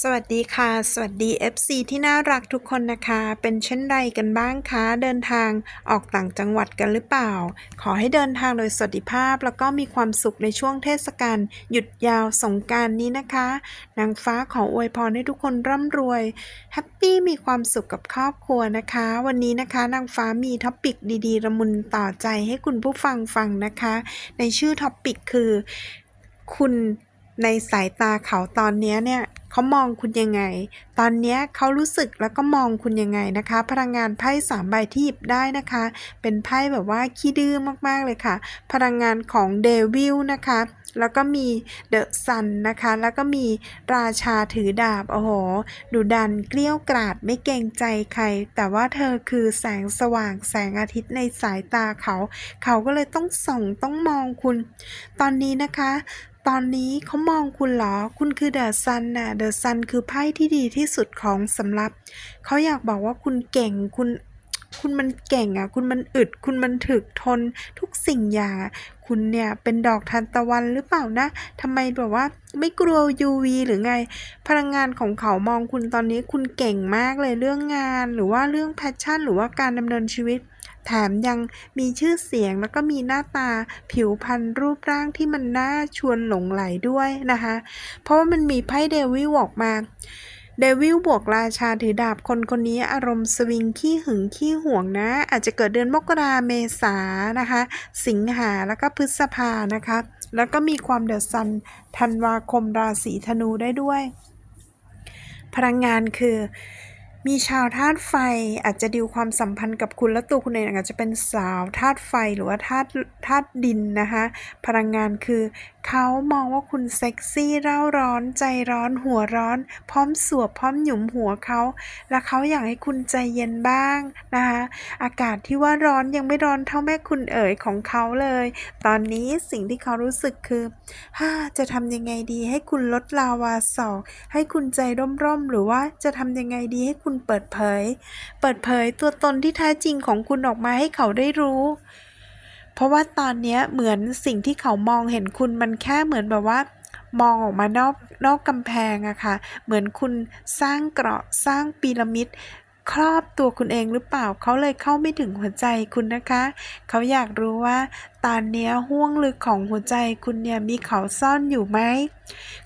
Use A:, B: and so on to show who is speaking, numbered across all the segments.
A: สวัสดีค่ะ สวัสดี FC ที่น่ารักทุกคนนะคะ เป็นเช่นไรกันบ้างคะ เดินทางออกต่างจังหวัดกันหรือเปล่า ขอให้เดินทางโดยสวัสดิภาพ แล้วก็มีความสุขในช่วงเทศกาลหยุดยาวสงการนี้นะคะ นางฟ้าขออวยพรให้ทุกคนร่ำรวยแฮปปี้มีความสุขกับครอบครัวนะคะ วันนี้นะคะนางฟ้ามีท็อปิกดีๆ ระมุนต่อใจให้คุณผู้ฟังฟังนะคะ ในชื่อท็อปิกคือ คุณในสายตาเขาตอนนี้เนี่ย เขามองคุณยังไง ตอนนี้เขารู้สึกแล้วก็มองคุณยังไงนะคะ พลังงานไพ่สามใบที่หยิบได้นะคะ เป็นไพ่แบบว่าขี้ดื้อมากๆเลยค่ะ พลังงานของเดวิลนะคะแล้วก็มีเดอะซันนะคะ แล้วก็มีราชาถือดาบ โอ้โห ดุดันเกลี้ยวกราดไม่เกรงใจใคร แต่ว่าเธอคือแสงสว่างแสงอาทิตย์ในสายตาเขา เขาก็เลยต้องส่องต้องมองคุณ ตอนนี้นะคะ ตอนนี้เขามองคุณเหรอ คุณคือเดอะซันน่ะ เดอะซันคือไพ่ที่ดีที่สุดของสำรับ เขาอยากบอกว่าคุณเก่ง คุณ คุณมันเก่งอะ คุณมันอึด คุณมันถึกทนทุกสิ่งอย่าง คุณเนี่ยเป็นดอกทานตะวันหรือเปล่านะ ทำไมแบบว่าไม่กลัว UV หรือไง พลังงานของเขามองคุณตอนนี้คุณเก่งมากเลยเรื่องงาน หรือว่าเรื่องแพชชั่น หรือว่าการดำเนินชีวิต แถมยังมีชื่อเสียงแล้วก็มีหน้าตาผิวพรรณรูปร่างที่มันน่าชวนหลงไหลด้วยนะคะ เพราะว่ามันมีไพ่เดวิลออกมาเดวิลบวกราชาถือดาบคนคนนี้อารมณ์สวิงขี้หึงขี้ห่วงนะ อาจจะเกิดเดือนมกราเมษานะคะ สิงหาแล้วก็พฤษภานะคะ แล้วก็มีความเดือดซันธันวาคมราศีธนูได้ด้วย พลังงานคือ มีชาวธาตุไฟอาจจะดิวความสัมพันธ์กับคุณและตัวคุณเองอาจจะเป็นสาวธาตุไฟหรือว่าธาตุธาตุดินนะคะ พลังงานคือ เขามองว่าคุณเซ็กซี่เร่าร้อนใจร้อนหัวร้อน พร้อมสวบพร้อมหยุมหัวเขา และเขาอยากให้คุณใจเย็นบ้างนะคะอากาศที่ว่าร้อนยังไม่ร้อนเท่าแม่คุณเอ๋ยของเขาเลย ตอนนี้สิ่งที่เขารู้สึกคือฮ่าจะทำยังไงดีให้คุณลดลาวาศอกให้คุณใจร่มๆหรือว่าจะทำยังไงดีให้คุณเปิดเผย เปิดเผยตัวตนที่แท้จริงของคุณออกมาให้เขาได้รู้ เพราะว่าตอนเนี้ยเหมือนสิ่งที่เขามองเห็นคุณมันแค่เหมือนแบบว่ามองออกมานอกนอกกำแพงอะค่ะ เหมือนคุณสร้างเกราะสร้างพีระมิดครอบตัวคุณเองหรือเปล่าเขาเลยเข้าไม่ถึงหัวใจคุณนะคะ เขาอยากรู้ว่า ตอนนี้ห้วงลึกของหัวใจคุณเนี่ยมีเขาซ่อนอยู่ไหม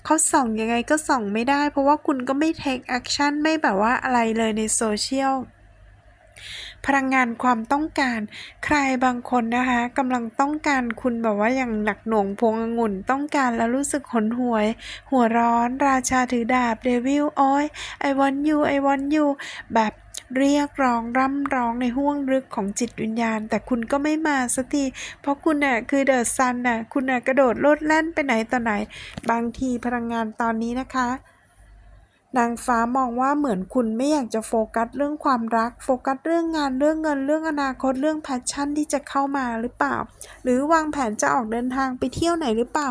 A: เขาส่องยังไงก็ส่องไม่ได้ เพราะว่าคุณก็ไม่ take action ไม่แบบว่าอะไรเลยในโซเชียล พลังงานความต้องการ ใครบางคนนะคะกำลังต้องการคุณแบบว่าอย่างหนักหน่วงพวงองุ่นต้องการแล้วรู้สึกหนหวย หัวร้อน ราชาถือดาบเดวิลโอ้ย I want you I want you แบบเรียกร้องร่ำร้องในห้วงลึกของจิตวิญญาณ แต่คุณก็ไม่มาสักที เพราะคุณน่ะคือเดอะซันน่ะคุณน่ะกระโดดโลดแล่นไปไหนต่อไหน บางทีพลังงานตอนนี้นะคะ นางฟ้ามองว่าเหมือนคุณไม่อยากจะโฟกัสเรื่องความรัก โฟกัสเรื่องงานเรื่องเงินเรื่องอนาคตเรื่องแพชชั่นที่จะเข้ามาหรือเปล่า หรือวางแผนจะออกเดินทางไปเที่ยวไหนหรือเปล่า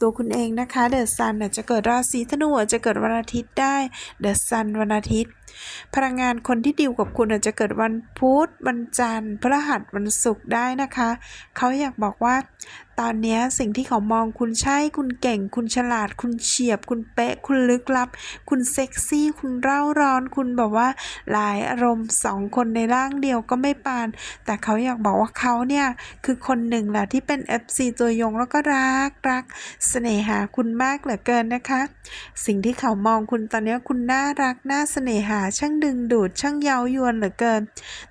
A: ตัวคุณเองนะคะเดอะซันจะเกิดราศีธนูจจะเกิดวันอาทิตย์ได้เดอะซันวันอาทิตย์ พลังงานคนที่ดิวกับคุณอาจจะเกิดวันพุธวันจันทร์พฤหัสวันศุกร์ได้นะคะ เขาอยากบอกว่า ตอนนี้สิ่งที่เขามองคุณใช่คุณเก่ง คุณฉลาด คุณเฉียบ คุณเป๊ะ คุณลึกลับ คุณเซ็กซี่ คุณเร่าร้อน คุณแบบว่าหลายอารมณ์สองคนในร่างเดียวก็ไม่ปาน แต่เขาอยากบอกว่าเขาเนี่ยคือคนหนึ่งแหละที่เป็น FC ตัวยงแล้วก็รักรักเสน่หาคุณมากเหลือเกินนะคะ สิ่งที่เขามองคุณตอนนี้คุณน่ารักน่าเสน่หาช่างดึงดูดช่างเย้ายวนเหลือเกิน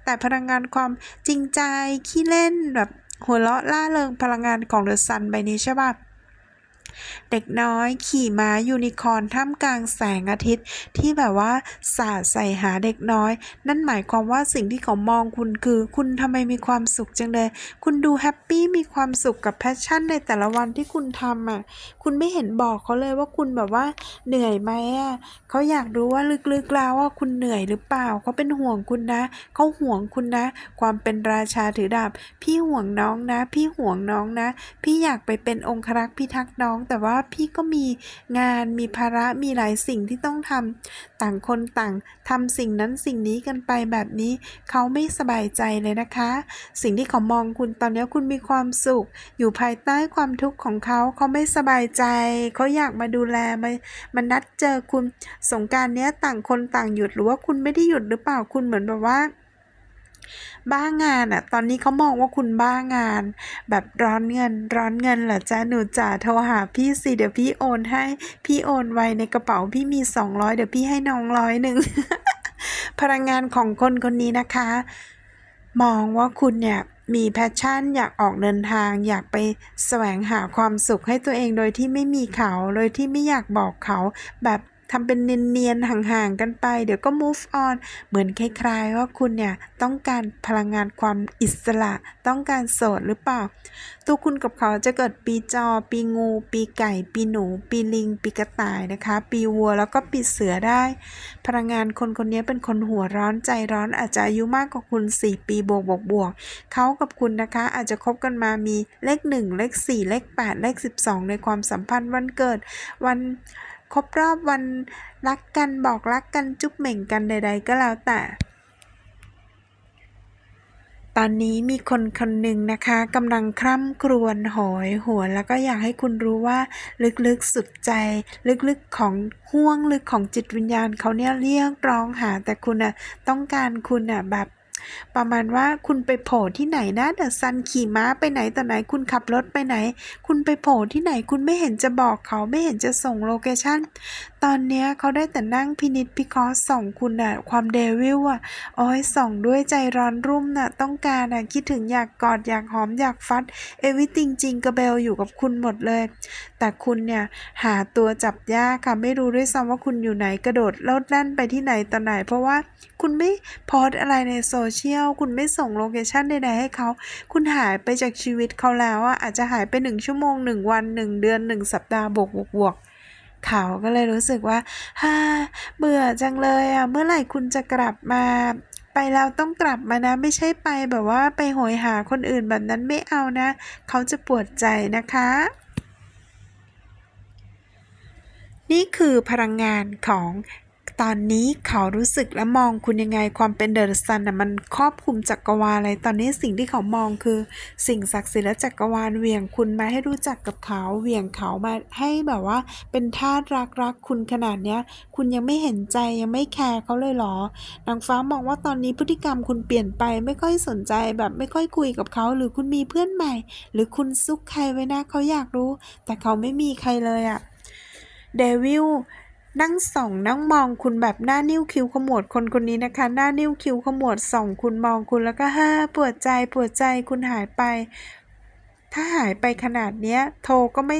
A: แต่พลังงานความจริงใจขี้เล่นแบบหัวเราะล่าเริงพลังงานของเดอะซันใบนี้ใช่ป่ะ เด็กน้อยขี่ม้ายูนิคอร์นท่ามกลางแสงอาทิตย์ ที่แบบว่าสาดใส่หาเด็กน้อย นั่นหมายความว่าสิ่งที่เขามองคุณคือ คุณทำไมมีความสุขจังเลย คุณดูแฮปปี้มีความสุขกับแพชชั่นในแต่ละวันที่คุณทำอะคุณไม่เห็นบอกเขาเลยว่าคุณแบบว่าเหนื่อยไหมอะเขาอยากรู้ว่าลึกๆแล้วว่าคุณเหนื่อยหรือเปล่าเขาเป็นห่วงคุณนะเขาห่วงคุณนะ ความเป็นราชาถือดาบพี่ห่วงน้องนะ พี่ห่วงน้องนะ พี่อยากไปเป็นองครักษ์พิทักษ์น้องแต่ว่าพี่ก็มีงานมีภาระมีหลายสิ่งที่ต้องทำต่างคนต่างทำสิ่งนั้นสิ่งนี้กันไปแบบนี้ เขาไม่สบายใจเลยนะคะ สิ่งที่เขามองคุณตอนนี้คุณมีความสุข อยู่ภายใต้ความทุกข์ของเขาเขาไม่สบายใจ เขาอยากมาดูแลมามานัดเจอคุณสงการเนี้ยต่างคนต่างหยุดหรือว่าคุณไม่ได้หยุดหรือเปล่าคุณเหมือนแบบว่า บ้างานอะตอนนี้เขามองว่าคุณบ้างาน แบบร้อนเงิน ร้อนเงินเหรอจ๊ะหนูจ๋าโทรหาพี่สิเดี๋ยวพี่โอนให้ พี่โอนไว้ในกระเป๋าพี่มี200เดี๋ยวพี่ให้น้องร้อยหนึ่งพลังงานของคนคนนี้นะคะ มองว่าคุณเนี่ยมีแพชชั่น อยากออกเดินทาง อยากไปแสวงหาความสุขให้ตัวเองโดยที่ไม่มีเขา โดยที่ไม่อยากบอกเขาแบบ ทำเป็นเนียนๆห่างๆกันไป เดี๋ยวก็ move on เหมือนคล้ายๆว่าคุณเนี่ยต้องการพลังงานความอิสระ ต้องการโสดหรือเปล่า ตัวคุณกับเขาจะเกิดปีจอ ปีงู ปีไก่ ปีหนู ปีลิง ปีกระต่ายนะคะ ปีวัวแล้วก็ปีเสือได้ พลังงานคนคนนี้เป็นคนหัวร้อนใจร้อนอาจจะอายุมากกว่าคุณ 4 ปีบวกบวกบวกเขากับคุณนะคะ อาจจะคบกันมามีเลข 1 เลข 4 เลข 8 เลข 12 ในความสัมพันธ์วันเกิดวัน ครบรอบวันรักกันบอกรักกันจุ๊บเหม่งกันใด ๆ ก็แล้วแต่ ตอนนี้มีคนคนหนึ่งนะคะกำลังคร่ำครวญโหยหัวแล้วก็อยากให้คุณรู้ว่าลึกๆสุดใจ ลึกๆของห้วงลึกของจิตวิญญาณเขาเนี่ยเรียกร้องหาแต่คุณน่ะต้องการคุณน่ะแบบ ประมาณว่าคุณไปโผล่ที่ไหนนะเดอะซันขี่ม้าไปไหนต่อไหนคุณขับรถไปไหน คุณไปโผล่ที่ไหนคุณไม่เห็นจะบอกเขาไม่เห็นจะส่งโลเคชั่นตอนเนี้ยเขาได้แต่นั่งพินิจพิเคราะห์ส่องคุณน่ะความเดวิลอะโอ้ยส่องด้วยใจร้อนรุ่มน่ะต้องการอะคิดถึงอยากกอดอยากหอมอยากฟัดเอวิติงจริงกระเบลอยู่กับคุณหมดเลย แต่คุณเนี่ยหาตัวจับยากค่ะไม่รู้ด้วยซ้ำว่าคุณอยู่ไหนกระโดดโลดแล่นไปที่ไหนต่อไหน เพราะว่าคุณไม่โพสอะไรในโซเชียล คุณไม่ส่งโลเคชันใดๆให้เขา คุณหายไปจากชีวิตเขาแล้วอะอาจจะหายไปหนึ่งชั่วโมงหนึ่งวันหนึ่งเดือนหนึ่งสัปดาห์บวกบวกบวกเขาก็เลยรู้สึกว่าฮ่าเบื่อจังเลยอะเมื่อไหร่คุณจะกลับมาไปแล้วต้องกลับมานะ ไม่ใช่ไปแบบว่าไปโหยหาคนอื่นแบบนั้นไม่เอานะ เขาจะปวดใจนะคะ นี่คือพลังงานของ ตอนนี้เขารู้สึกและมองคุณยังไงความเป็นเดอะซันน่ะมันครอบคลุมจักรวาลเลยตอนนี้สิ่งที่เขามองคือ สิ่งศักดิ์สิทธิ์และจักรวาลเหวี่ยงคุณมาให้รู้จักกับเขาเหวี่ยงเขามาให้แบบว่า เป็นทาสรักรักคุณขนาดเนี้ย คุณยังไม่เห็นใจยังไม่แคร์เขาเลยเหรอนางฟ้ามองว่าตอนนี้พฤติกรรมคุณเปลี่ยนไปไม่ค่อยสนใจแบบไม่ค่อยคุยกับเขาหรือคุณมีเพื่อนใหม่ หรือคุณซุกใครไว้นะเขาอยากรู้ แต่เขาไม่มีใครเลยอะเดวิล นั่งส่องนั่งมองคุณแบบหน้านิ้วคิ้วขมวดคนคนนี้นะคะ หน้านิ้วคิ้วขมวดส่องคุณมองคุณแล้วก็ฮ่าปวดใจปวดใจคุณหายไป ถ้าหายไปขนาดเนี้ย โทรก็ไม่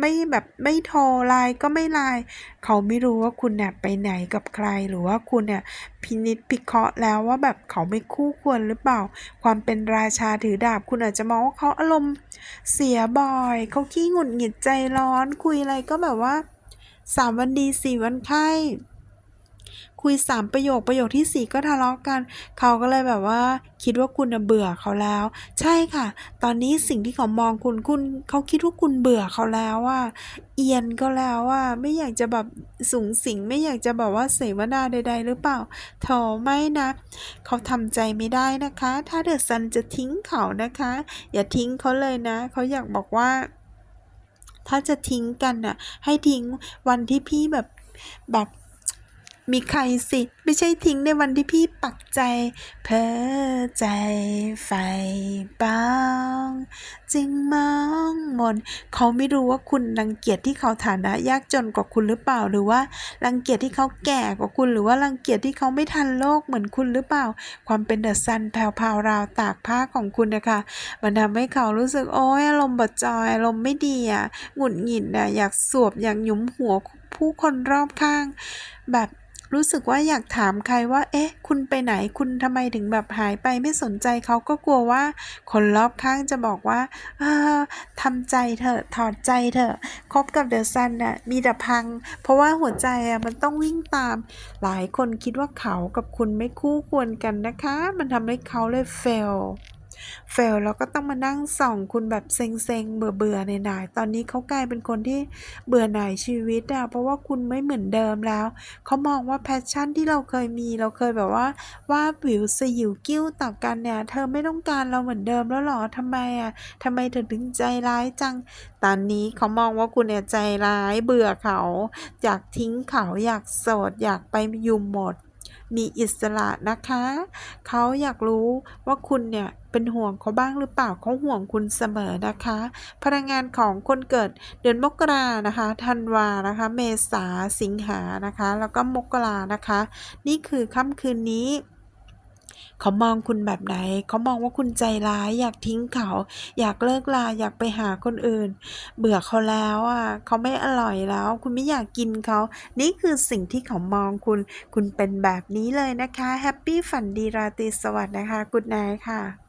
A: ไม่แบบไม่โทรไลน์ก็ไม่ไลน์เขาไม่รู้ว่าคุณเนี่ยไปไหนกับใครหรือว่าคุณเนี่ยพินิจพิเคราะห์แล้วว่าแบบเขาไม่คู่ควรหรือเปล่า ความเป็นราชาถือดาบ คุณอาจจะมองว่าเขาอารมณ์เสียบ่อย เขาขี้หงุดหงิดใจร้อนคุยอะไรก็แบบว่า สามวันดีสี่วันไข้คุยสามประโยคประโยคที่สี่ก็ทะเลาะกัน เขาก็เลยแบบว่า คิดว่าคุณเบื่อเขาแล้ว ใช่ค่ะ ตอนนี้สิ่งที่เขามองคุณคุณเขาคิดว่าคุณเบื่อเขาแล้วว่า เอียนก็แล้วว่า ไม่อยากจะแบบสูงสิงไม่อยากจะแบบว่าเสวนาใด ๆ หรือเปล่าโถไม่นะ เขาทำใจไม่ได้นะคะ ถ้าเดอะซันจะทิ้งเขานะคะ อย่าทิ้งเขาเลยนะ เขาอยากบอกว่า ถ้าจะทิ้งกันน่ะ ให้ทิ้งวันที่พี่แบบแบบ มีใครสิ ไม่ใช่ทิ้งในวันที่พี่ปักใจ เพ้อใจไฟบาง จึงมองมน เขาไม่รู้ว่าคุณรังเกียจที่เขาฐานะยากจนกว่าคุณหรือเปล่า หรือว่ารังเกียจที่เขาแก่กว่าคุณ หรือว่ารังเกียจที่เขาไม่ทันโลกเหมือนคุณหรือเปล่า ความเป็นเดอะซันแผ่วๆราวตากผ้าของคุณนะคะมันทำให้เขารู้สึกโอ้ยอารมณ์บดจอยอารมณ์ไม่ดีอะหงุดหงิดอะอยากสวบอยากหยุมหัวผู้คนรอบข้างแบบ รู้สึกว่าอยากถามใครว่า เอ๊ะ คุณไปไหนคุณทำไมถึงแบบหายไปไม่สนใจเขาก็กลัวว่า คนรอบข้างจะบอกว่าเออทำใจเถอะถอดใจเถอะคบกับเดอะซันน่ะมีแต่พัง เพราะว่าหัวใจอะมันต้องวิ่งตาม หลายคนคิดว่าเขากับคุณไม่คู่ควรกันนะคะ มันทำให้เขาเลยเฟล เฟลแล้วก็ต้องมานั่งส่องคุณแบบเซ็งๆ เบื่อๆหน่ายๆตอนนี้เขากลายเป็นคนที่เบื่อหน่ายชีวิตอะเพราะว่าคุณไม่เหมือนเดิมแล้วเขามองว่าแพชชั่นที่เราเคยมีเราเคยแบบว่าว่าวิวสยิวกิ้วต่อกันเนี่ย เธอไม่ต้องการเราเหมือนเดิมแล้วหรอทำไมอะทำไมเธอถึงใจร้ายจัง ตอนนี้เขามองว่าคุณเนี่ยใจร้ายเบื่อเขา อยากทิ้งเขาอยากโสดอยากไปอยู่หมด มีอิสระนะคะ เขาอยากรู้ว่าคุณเนี่ยเป็นห่วงเขาบ้างหรือเปล่าเขาห่วงคุณเสมอนะคะ พลังงานของคนเกิดเดือนมกรานะคะธันวานะคะ เมษาสิงหานะคะ แล้วก็มกรานะคะ นี่คือค่ำคืนนี้ เขามองคุณแบบไหน เขามองว่าคุณใจร้าย อยากทิ้งเขา อยากเลิกลา อยากไปหาคนอื่น เบื่อเขาแล้วอะ เขาไม่อร่อยแล้ว คุณไม่อยากกินเขา นี่คือสิ่งที่เขามองคุณ คุณเป็นแบบนี้เลยนะคะ แฮปปี้ฝันดีราตรีสวัสดิ์นะคะ กุดนายค่ะ